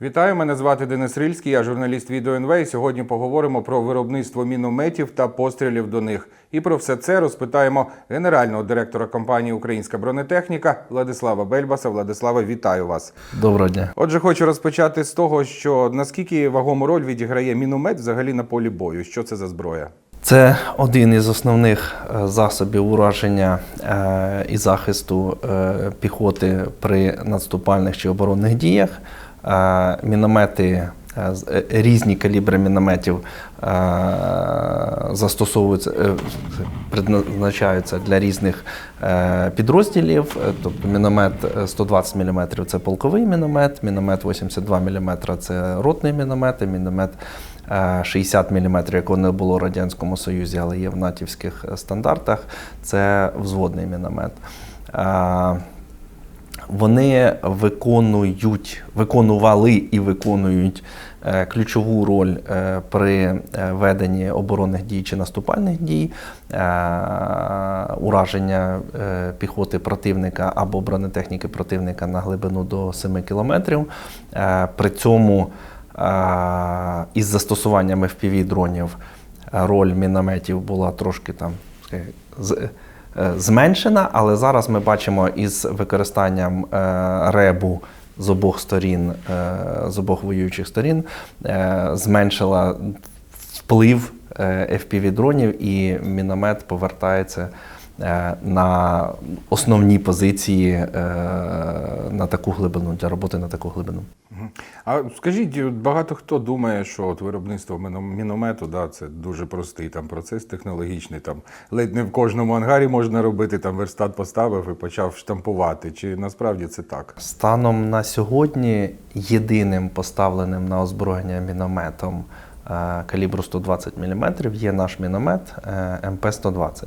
Вітаю, мене звати Денис Рильський, я журналіст відео НВ. І сьогодні поговоримо про виробництво мінометів та пострілів до них. І про все це розпитаємо генерального директора компанії Українська бронетехніка Владислава Бельбаса. Владислава, вітаю вас. Доброго дня. Отже, хочу розпочати з того, що наскільки вагому роль відіграє міномет взагалі на полі бою. Що це за зброя? Це один із основних е, засобів ураження е, і захисту е, піхоти при наступальних чи оборонних діях. Е, Міномети, е, е, різні калібри мінометів застосовуються, предназначаються для різних підрозділів. Тобто міномет е, 120 мм це полковий міномет, міномет 82 мм це ротний міномет, міномет е, 60 мм, якого не було в Радянському Союзі, але є в натівських стандартах, це взводний міномет. Вони виконують, виконували і виконують е, ключову роль е, при е, веденні оборонних дій чи наступальних дій, ураження піхоти противника або бронетехніки противника на глибину до 7 кілометрів. При цьому із застосуванням FPV-дронів е, роль мінометів була трошки там зменшена, але зараз ми бачимо із використанням е, ребу з обох сторін, е, з обох воюючих сторін, е, зменшила вплив е, FPV-дронів і міномет повертається е, на основні позиції е, на таку глибину, для роботи на таку глибину. А скажіть, багато хто думає, що от виробництво міномету да, це дуже простий там процес технологічний. Там ледь не в кожному ангарі можна робити, там верстат поставив і почав штампувати. Чи насправді це так? Станом на сьогодні єдиним поставленим на озброєння мінометом е, калібру 120 мм є наш міномет е, МП-120.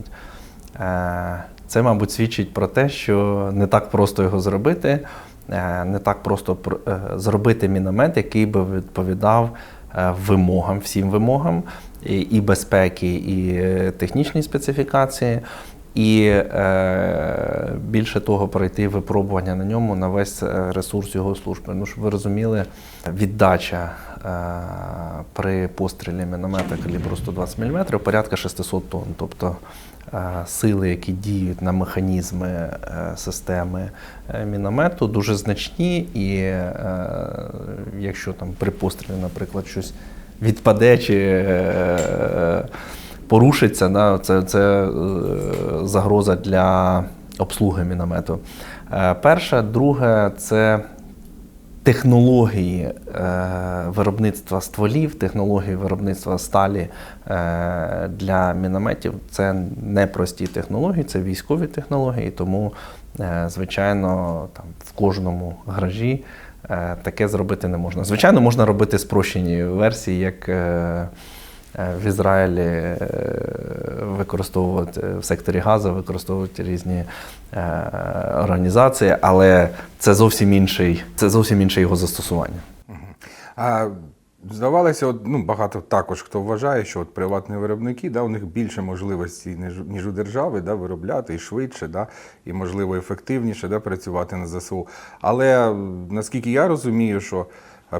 Е, Це, мабуть, свідчить про те, що не так просто його зробити, е, не так просто е, зробити міномет, який би відповідав вимогам, всім вимогам і, безпеки, і технічній специфікації. І е, більше того, пройти випробування на ньому на весь ресурс його служби. Ну, щоб ви розуміли, віддача е, при пострілі міномета калібру 120 мм порядка 600 тонн. Тобто сили, які діють на механізми е, системи е, міномету, дуже значні. І е, якщо там при пострілі, наприклад, щось відпаде чи е, порушиться, це, це е, загроза для обслуги міномету. Е, Перше, друге, це технології е, виробництва стволів, технології виробництва сталі е, для мінометів. Це не прості технології, це військові технології, тому, е, звичайно, там в кожному гаражі таке зробити не можна. Звичайно, можна робити спрощені версії, як. Е, В Ізраїлі е, використовувати в секторі газу, використовують різні е, організації, але це зовсім інший, це зовсім інше його застосування. А здавалося, от, ну, багато також хто вважає, що от приватні виробники, да, у них більше можливостей, ніж, ніж у держави, да, виробляти і швидше, да, і можливо ефективніше да, працювати на ЗСУ. Але наскільки я розумію, що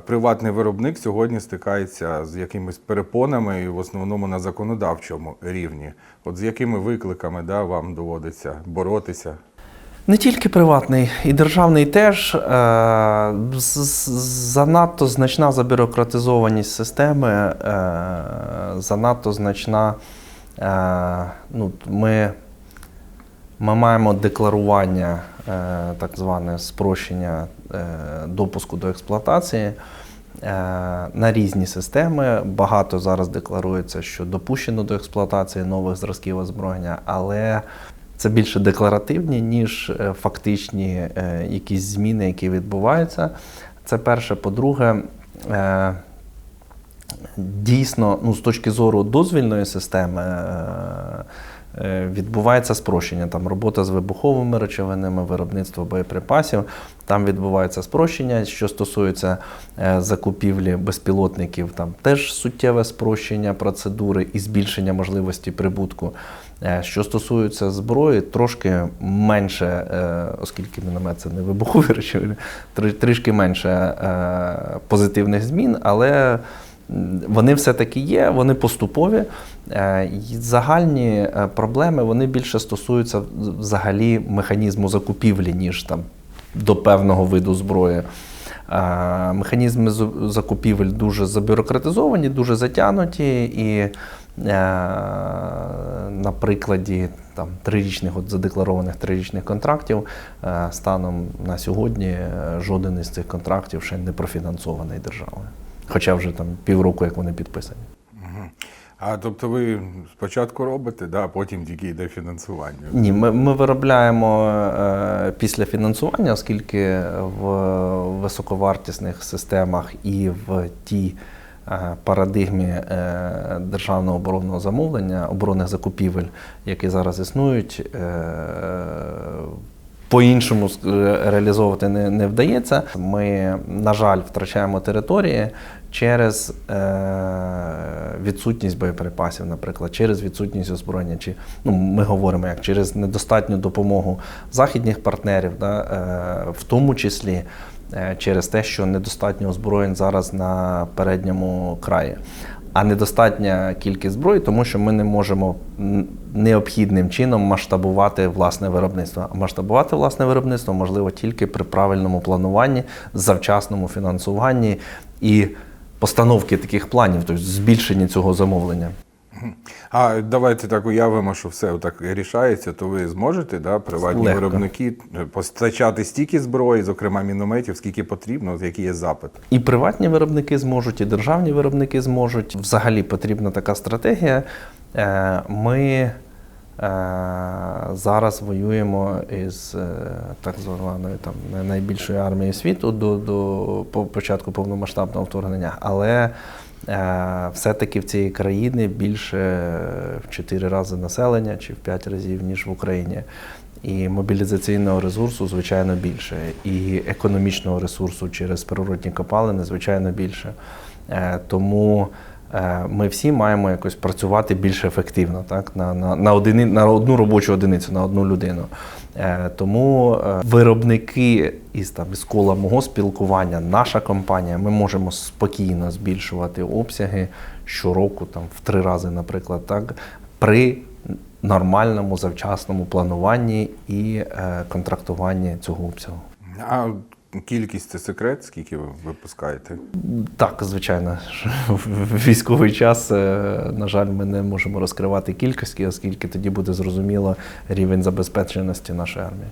приватний виробник сьогодні стикається з якимись перепонами і в основному на законодавчому рівні. От з якими викликами да, вам доводиться боротися? Не тільки приватний, і державний теж. Е, Занадто значна забюрократизованість системи, е, занадто значна. е, Ну, ми, ми маємо декларування, так зване спрощення е, допуску до експлуатації. е, На різні системи багато зараз декларується, що допущено до експлуатації нових зразків озброєння, але це більше декларативні, ніж е, фактичні е, якісь зміни, які відбуваються. Це перше. По-друге, е, дійсно, ну, з точки зору дозвільної системи. Е, Відбувається спрощення, там робота з вибуховими речовинами, виробництво боєприпасів. Там відбувається спрощення. Що стосується е, закупівлі безпілотників, там теж суттєве спрощення процедури і збільшення можливості прибутку. Е, Що стосується зброї, трошки менше, оскільки міномет це не вибухові речовини, тр- трішки менше позитивних змін, але вони все-таки є, вони поступові. Е, Загальні е, проблеми вони більше стосуються взагалі механізму закупівлі, ніж там до певного виду зброї. Е, Механізми закупівель дуже забюрократизовані, дуже затягнуті, і на прикладі там, трирічних, от задекларованих трирічних контрактів, станом на сьогодні жоден із цих контрактів ще не профінансований державою. Хоча вже там півроку, як вони підписані. А тобто ви спочатку робите, да, а потім тільки йде фінансування. Ні, ми, ми виробляємо е, після фінансування, оскільки в високовартісних системах і в тій е, парадигмі е, державного оборонного замовлення, оборонних закупівель, які зараз існують, е, по-іншому ск- реалізовувати не, не вдається. Ми, на жаль, втрачаємо території через е, відсутність боєприпасів, наприклад, через відсутність озброєння, чи ну, ми говоримо як через недостатню допомогу західних партнерів, да, е, в тому числі е, через те, що недостатньо озброєнь зараз на передньому краї. А недостатня кількість зброї, тому що ми не можемо необхідним чином масштабувати власне виробництво. А масштабувати власне виробництво можливо тільки при правильному плануванні, завчасному фінансуванні і постановки таких планів, тобто збільшенні цього замовлення. А давайте так уявимо, що все так рішається, то ви зможете, да, приватні Легко. виробники, е, постачати стільки зброї, зокрема мінометів, скільки потрібно, от який є запит. І приватні виробники зможуть, і державні виробники зможуть. Взагалі потрібна така стратегія. Е, Ми зараз воюємо із е, так званою там найбільшою армією світу до, до по- початку повномасштабного вторгнення, але е, все-таки в цієї країни більше в 4 рази населення чи в 5 разів, ніж в Україні. І мобілізаційного ресурсу, звичайно, більше, і економічного ресурсу через природні копалини, звичайно, більше. Е, Тому е, ми всі маємо якось працювати більш ефективно, так? На, на, на, одини, на одну робочу одиницю, на одну людину. Е, Тому е, виробники із там із кола мого спілкування, наша компанія, ми можемо спокійно збільшувати обсяги щороку, там в три рази, наприклад, так, при нормальному завчасному плануванні і е, контрактуванні цього обсягу. Кількість це секрет, скільки ви випускаєте? Так, звичайно, в військовий час, е, на жаль, ми не можемо розкривати кількості, оскільки тоді буде зрозуміло рівень забезпеченості нашої армії.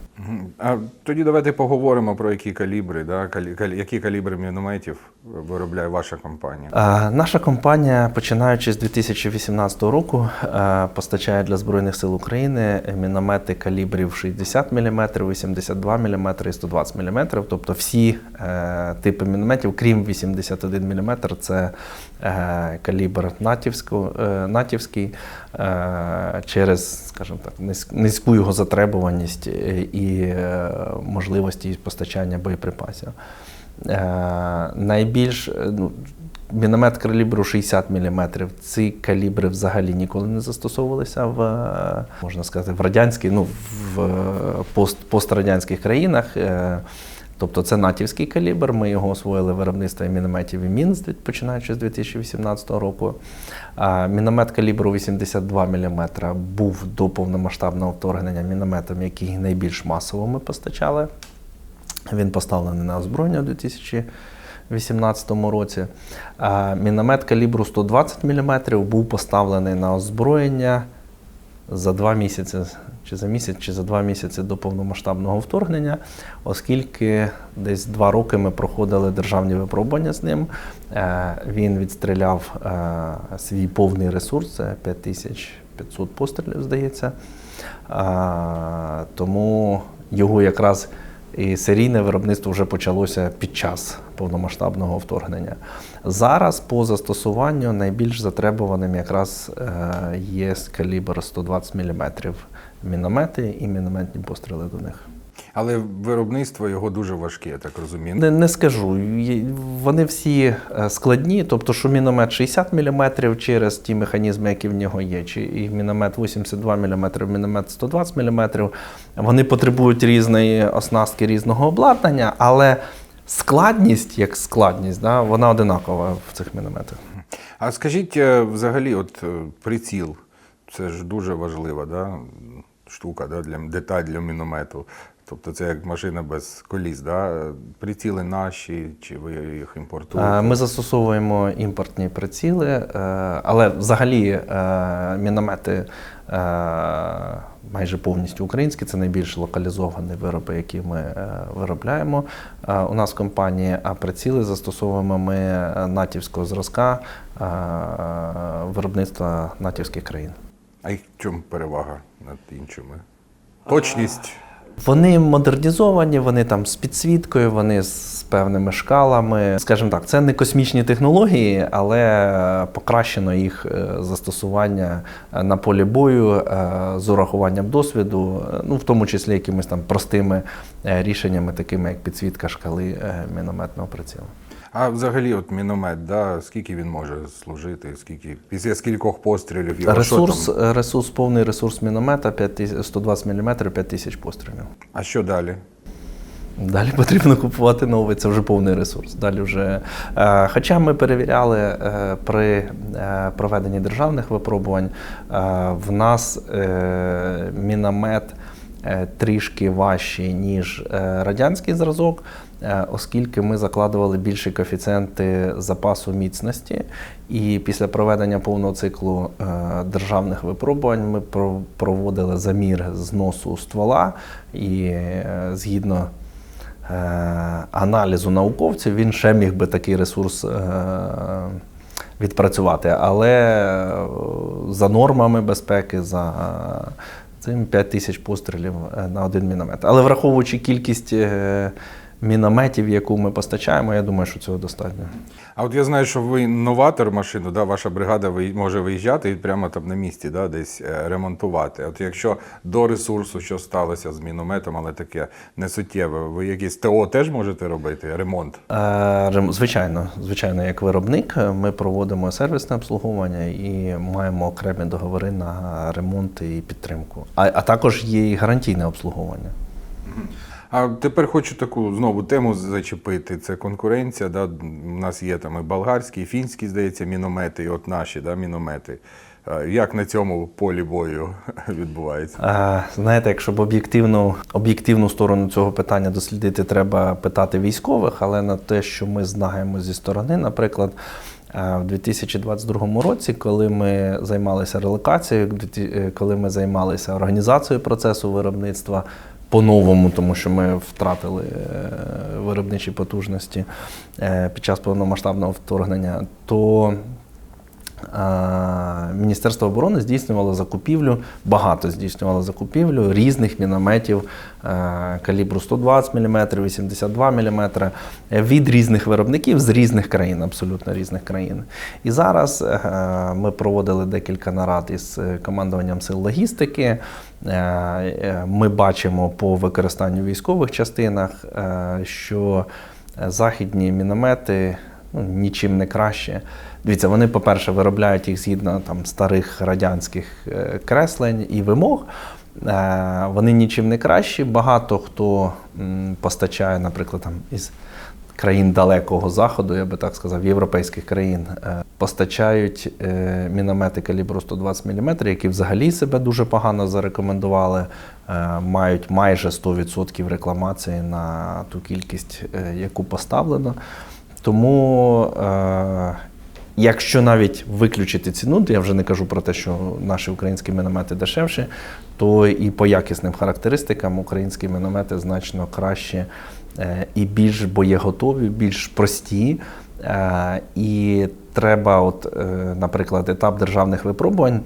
А тоді давайте поговоримо про які калібри, да, які калібри мінометів виробляє ваша компанія. Наша компанія, починаючи з 2018 року, е, постачає для Збройних сил України міномети калібрів 60 мм, 82 мм і 120 мм. Тобто всі е, типи мінометів, крім 81 мм, це е, калібр натівсько- е, натівський е, через, скажімо так, низьку його затребуваність е, і е, можливості постачання боєприпасів. Е, найбільш е, ну, міномет калібру 60 мм. Ці калібри взагалі ніколи не застосовувалися в е, можна сказати в радянській, ну в пост, пострадянських країнах. Тобто це натівський калібр. Ми його освоїли в виробництві мінометів і мін, починаючи з 2018 року. Міномет калібру 82 мм був до повномасштабного вторгнення мінометом, який найбільш масово ми постачали. Він поставлений на озброєння у 2018 році. Міномет калібру 120 мм був поставлений на озброєння за два місяці, чи за місяць, чи за два місяці до повномасштабного вторгнення, оскільки десь два роки ми проходили державні випробування з ним. Е, Він відстріляв е, свій повний ресурс, це 5500 пострілів, здається. Тому його якраз і серійне виробництво вже почалося під час повномасштабного вторгнення. Зараз по застосуванню найбільш затребуваним якраз е, є калібр 120 мм міномети і мінометні постріли до них. Але виробництво його дуже важке, я так розумію. Не, не скажу. Вони всі е, складні, тобто, що міномет 60 мм через ті механізми, які в нього є, чи і міномет 82 мм, міномет 120 мм, вони потребують різної оснастки, різного обладнання, але складність, як складність, да, вона одинакова в цих мінометах. А скажіть, е, взагалі, от е, приціл, це ж дуже важлива да, штука, да, для, деталь для міномету. Тобто це як машина без коліс. Да? Приціли наші, чи ви їх імпортуєте? Е, Ми застосовуємо імпортні приціли, е, але взагалі е, міномети майже повністю українські. Це найбільш локалізовані вироби, які ми виробляємо у нас в компанії. А приціли застосовуємо ми натівського зразка виробництва натівських країн. А їх в чому перевага над іншими? Точність. Вони модернізовані, вони там з підсвіткою, вони з певними шкалами. Скажімо так, це не космічні технології, але покращено їх е, застосування е, на полі бою е, з урахуванням досвіду, ну в тому числі якимись там простими рішеннями, такими як підсвітка шкали мінометного прицілу. А взагалі, от міномет, да, скільки він може служити, скільки, після скількох пострілів його Ресурс, що там? е, ресурс, повний ресурс міномета 5000 120 мм 5000 пострілів. А що далі? Далі потрібно купувати новий, це вже повний ресурс. Далі вже, е, хоча ми перевіряли е, при е, проведенні державних випробувань, е, в нас е, міномет трішки важчий, ніж е, радянський зразок, е, оскільки ми закладували більші коефіцієнти запасу міцності. І після проведення повного циклу е, державних випробувань ми проводили замір зносу ствола і е, згідно е, аналізу науковців, він ще міг би такий ресурс е, відпрацювати. Але е, за нормами безпеки, за цим 5 тисяч пострілів е, на один міномет. Але враховуючи кількість е, мінометів, яку ми постачаємо, я думаю, що цього достатньо. А от я знаю, що ви новатор машину, да, ваша бригада може виїжджати і прямо там на місці да, десь е, ремонтувати. От якщо до ресурсу, що сталося з мінометом, але таке несуттєве, ви якісь ТО теж можете робити? Ремонт? Е, Звичайно, звичайно, як виробник, е, ми проводимо сервісне обслуговування і маємо окремі договори на ремонт і підтримку. А, а також є і гарантійне обслуговування. А тепер хочу таку знову тему зачепити. Це конкуренція. Да? У нас є там і болгарські, і фінські, здається, міномети, і от наші да, міномети. Як на цьому полі бою відбувається? Е, Знаєте, якщо б об'єктивну, об'єктивну сторону цього питання дослідити, треба питати військових, але на те, що ми знаємо зі сторони, наприклад, в 2022 році, коли ми займалися релокацією, е, коли ми займалися організацією процесу виробництва по-новому, тому що ми втратили е, виробничі потужності е, під час повномасштабного вторгнення, то Міністерство оборони здійснювало закупівлю, багато здійснювало закупівлю різних мінометів е, калібру 120 мм, 82 мм від різних виробників з різних країн, абсолютно різних країн. І зараз ми проводили декілька нарад із командуванням сил логістики. Е, е, Ми бачимо по використанню військових частинах, е, що західні міномети ну, нічим не краще. Дивіться, вони, по-перше, виробляють їх згідно там, старих радянських креслень і вимог. Вони нічим не кращі. Багато хто постачає, наприклад, там, із країн далекого заходу, я би так сказав, європейських країн, е, постачають е, міномети калібру 120 мм, які взагалі себе дуже погано зарекомендували, е, мають майже 100% рекламації на ту кількість, яку поставлено. Тому, якщо навіть виключити ціну, то я вже не кажу про те, що наші українські міномети дешевші, то і по якісним характеристикам українські міномети значно краще і більш боєготові, більш прості. Е, І треба, от, е, наприклад, етап державних випробувань.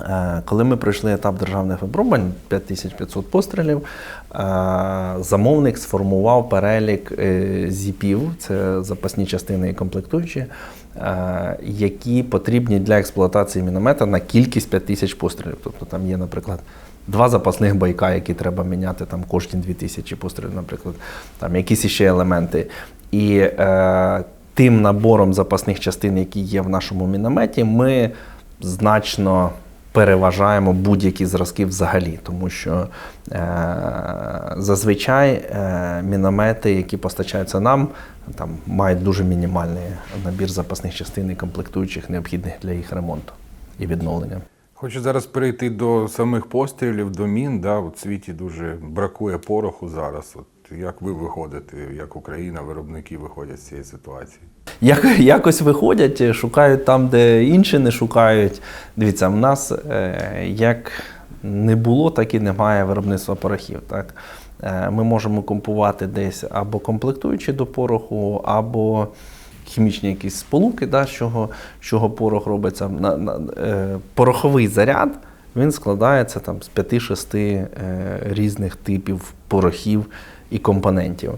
Е, Коли ми пройшли етап державних випробувань, 5500 пострілів, е, замовник сформував перелік е, зіпів, це запасні частини і комплектуючі, е, які потрібні для експлуатації міномета на кількість 5000 пострілів. Тобто там є, наприклад, два запасних байка, які треба міняти там кожні 2000 пострілів, наприклад, там якісь іще елементи. І е, тим набором запасних частин, які є в нашому мінометі, ми значно переважаємо будь-які зразки взагалі, тому що е, зазвичай е, міномети, які постачаються нам, там мають дуже мінімальний набір запасних частин і комплектуючих необхідних для їх ремонту і відновлення. Хочу зараз перейти до самих пострілів, до мін. Да? У світі дуже бракує пороху зараз. От як ви виходите, як Україна, виробники виходять з цієї ситуації? Як, якось виходять, шукають там, де інші не шукають. Дивіться, в нас е, як не було, так і немає виробництва порохів. Так? Е, ми можемо купувати десь або комплектуючі до пороху, або хімічні якісь сполуки, да, з чого, чого порох робиться. На, на, е, пороховий заряд він складається там, з 5-6 е, різних типів порохів і компонентів.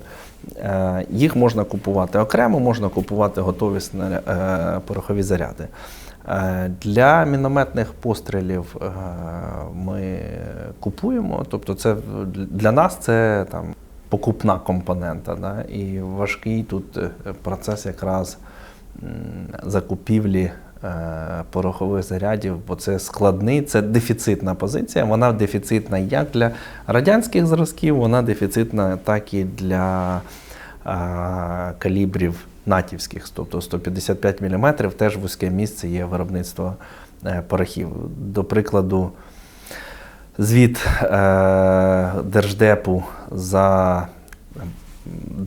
Е, Їх можна купувати окремо, можна купувати готові е, порохові заряди. Е, Для мінометних пострілів е, ми купуємо, тобто це для нас це там покупна компонента. Да? І важкий тут е, процес якраз закупівлі е, порохових зарядів, бо це складний, це дефіцитна позиція. Вона дефіцитна як для радянських зразків, вона дефіцитна так і для калібрів натівських, тобто 155 мм теж вузьке місце є виробництво е, порохів. До прикладу, звіт е, Держдепу за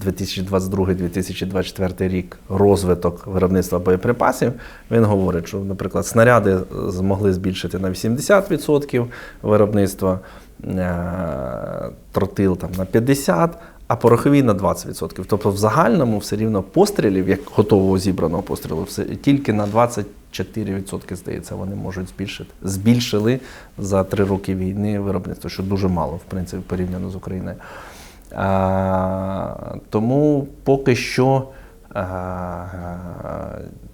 2022-2024 рік розвиток виробництва боєприпасів. Він говорить, що, наприклад, снаряди змогли збільшити на 80% виробництва, е, тротил там, на 50%, а порохові на 20%. Тобто в загальному все рівно пострілів, як готового зібраного пострілу, все, тільки на 24%, здається, вони можуть збільшити. Збільшили за три роки війни виробництво, що дуже мало, в принципі, порівняно з Україною. А, тому поки що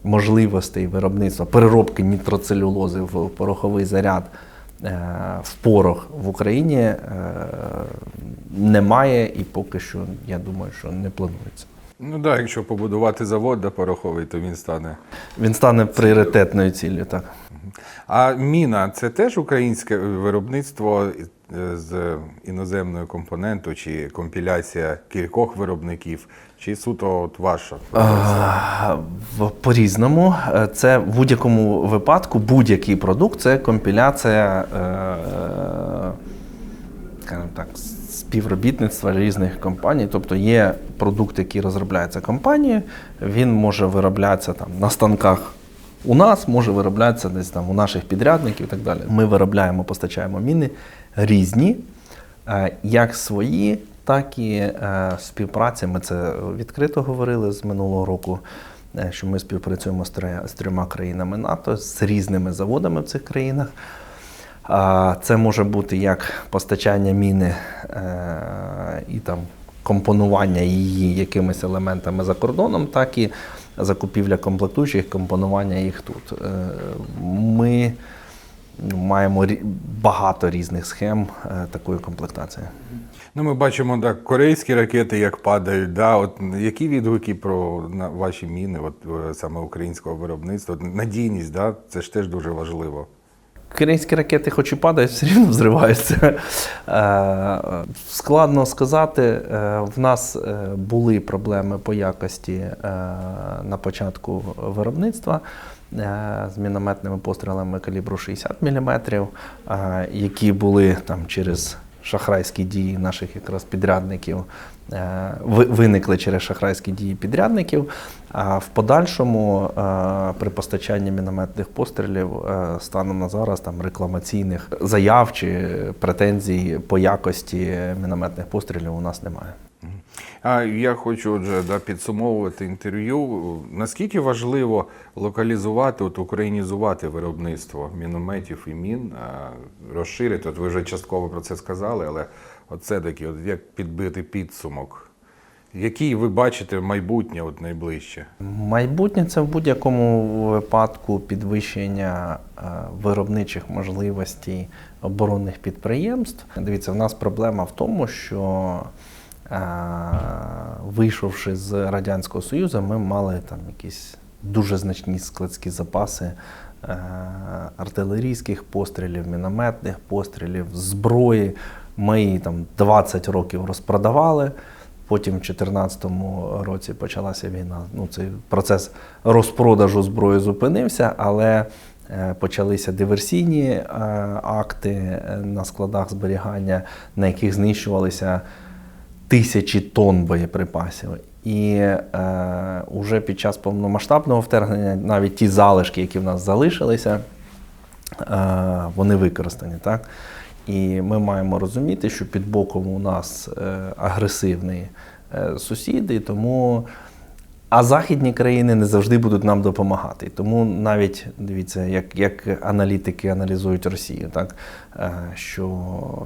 можливостей виробництва переробки нітроцелюлози в пороховий заряд в порох в Україні е, немає і поки що, я думаю, що не планується. Ну так, якщо побудувати завод да, пороховий, то він стане. Він стане пріоритетною ціллю. Так. А міна це теж українське виробництво е, з іноземною компонентою, чи компіляція кількох виробників, чи суто от ваша? По-різному. Е, Це в будь-якому випадку будь-який продукт це компіляція е, е, так, співробітництва різних компаній. Тобто є продукт, який розробляється компанією, він може вироблятися там на станках. У нас може вироблятися десь там у наших підрядників і так далі. Ми виробляємо, постачаємо міни різні, е, як свої, так і е, співпраці. Ми це відкрито говорили з минулого року, е, що ми співпрацюємо з трьома, країнами НАТО, з різними заводами в цих країнах. Це може бути як постачання міни і там компонування її якимись елементами за кордоном, так і закупівля комплектуючих, компонування їх тут. Ми маємо багато різних схем е, такої комплектації. Ну, ми бачимо так, корейські ракети, як падають. Да? От, які відгуки про на ваші міни, от, е, саме українського виробництва? Надійність, да? це ж теж дуже важливо. Корейські ракети, хоч і падають, все рівно взриваються. Е, Складно сказати. В нас були проблеми по якості на початку виробництва з мінометними пострілами калібру 60 мм, які були там через шахрайські дії наших якраз підрядників. е, Виникли через шахрайські дії підрядників. А в подальшому е, при постачанні мінометних пострілів е, станом на зараз там рекламаційних заяв чи претензій по якості мінометних пострілів у нас немає. Я хочу отже да, підсумовувати інтерв'ю. Наскільки важливо локалізувати, от українізувати виробництво мінометів і мін, розширити? От ви вже частково про це сказали, але все таки, от як підбити підсумок, Який ви бачите майбутнє от найближче? Майбутнє це в будь-якому випадку підвищення е, виробничих можливостей оборонних підприємств. Дивіться, в нас проблема в тому, що вийшовши з Радянського Союзу, ми мали там якісь дуже значні складські запаси е, артилерійських пострілів, мінометних пострілів, зброї. Ми її там 20 років розпродавали. Потім в 2014 році почалася війна. Ну, цей процес розпродажу зброї зупинився, але е, почалися диверсійні е, акти на складах зберігання, на яких знищувалися тисячі тонн боєприпасів. І е, уже під час повномасштабного вторгнення навіть ті залишки, які в нас залишилися, е, вони використані. Так? І ми маємо розуміти, що під боком у нас е, агресивні е, сусіди, тому. А західні країни не завжди будуть нам допомагати. Тому навіть дивіться, як, як аналітики аналізують Росію, так е, що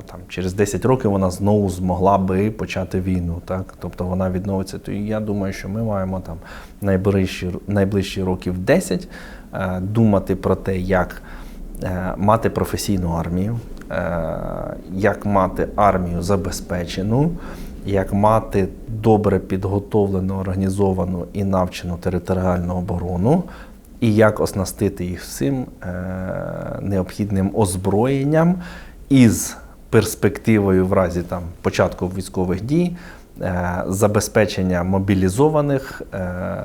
там через 10 років вона знову змогла би почати війну. Так, тобто вона відновиться. То я думаю, що ми маємо там найближчі найближчі років 10 е, думати про те, як е, мати професійну армію, як мати армію забезпечену, як мати добре підготовлену, організовану і навчену територіальну оборону, і як оснастити їх всім е, необхідним озброєнням із перспективою в разі там, початку військових дій, е, забезпечення мобілізованих. Е,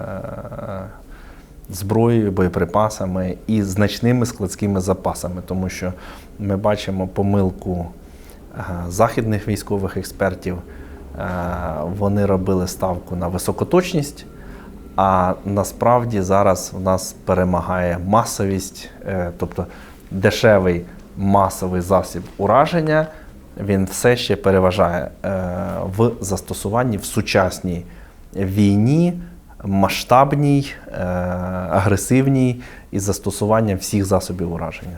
зброєю, боєприпасами і значними складськими запасами, тому що ми бачимо помилку західних військових експертів. Е, Вони робили ставку на високоточність, а насправді зараз в нас перемагає масовість, е, тобто дешевий масовий засіб ураження. Він все ще переважає е, в застосуванні в сучасній війні, масштабній, агресивній із застосуванням всіх засобів ураження.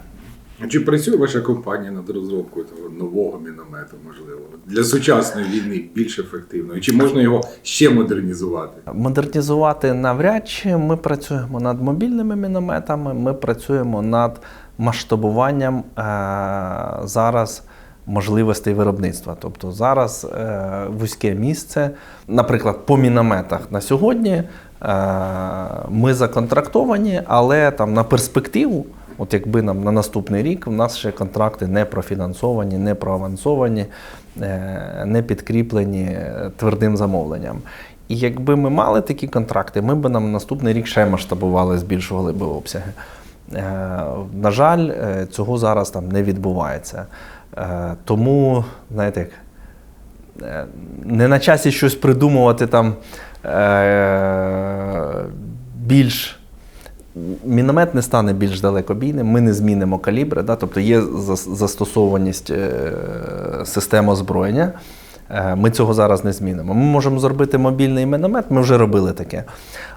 Чи працює ваша компанія над розробкою того нового міномету, можливо, для сучасної війни більш ефективною? Чи можна його ще модернізувати? Модернізувати навряд чи ми працюємо над мобільними мінометами, ми працюємо над масштабуванням е, зараз можливостей виробництва. Тобто зараз е, вузьке місце, наприклад, по мінометах на сьогодні е, ми законтрактовані, але там на перспективу. От якби нам на наступний рік у нас ще контракти не профінансовані, не проавансовані, е, не підкріплені е, твердим замовленням. І якби ми мали такі контракти, ми б нам наступний рік ще масштабували, збільшували б обсяги. Е, На жаль, цього зараз там не відбувається. Тому, знаєте, як, не на часі щось придумувати там більш. Міномет не стане більш далекобійним, ми не змінимо калібри, да? тобто є застосованість е, систем озброєння. Е, Ми цього зараз не змінимо. Ми можемо зробити мобільний міномет, ми вже робили таке.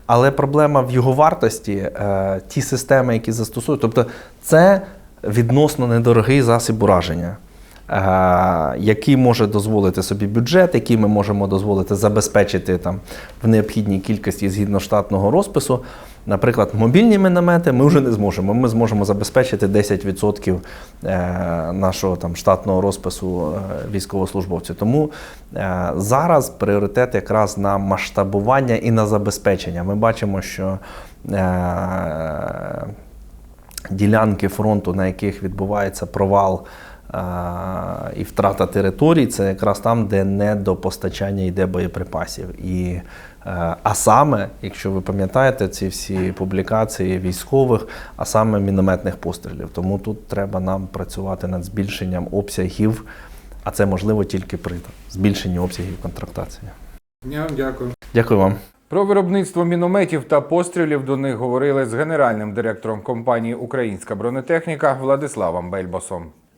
Але проблема в його вартості, е, ті системи, які застосують, тобто це відносно недорогий засіб ураження. Який може дозволити собі бюджет, який ми можемо дозволити забезпечити там в необхідній кількості згідно штатного розпису. Наприклад, мобільні міномети ми вже не зможемо. Ми зможемо забезпечити 10% е, нашого там штатного розпису е, військовослужбовців. Тому е, зараз пріоритет якраз на масштабування і на забезпечення. Ми бачимо, що ділянки фронту, на яких відбувається провал і втрата територій, це якраз там, де не до постачання йде боєприпасів. І, е, а саме, якщо ви пам'ятаєте ці всі публікації військових, а саме мінометних пострілів. Тому тут треба нам працювати над збільшенням обсягів, а це можливо тільки при збільшенні обсягів контрактації. Дякую. Дякую вам. Про виробництво мінометів та пострілів до них говорили з генеральним директором компанії Українська бронетехніка Владиславом Бельбосом.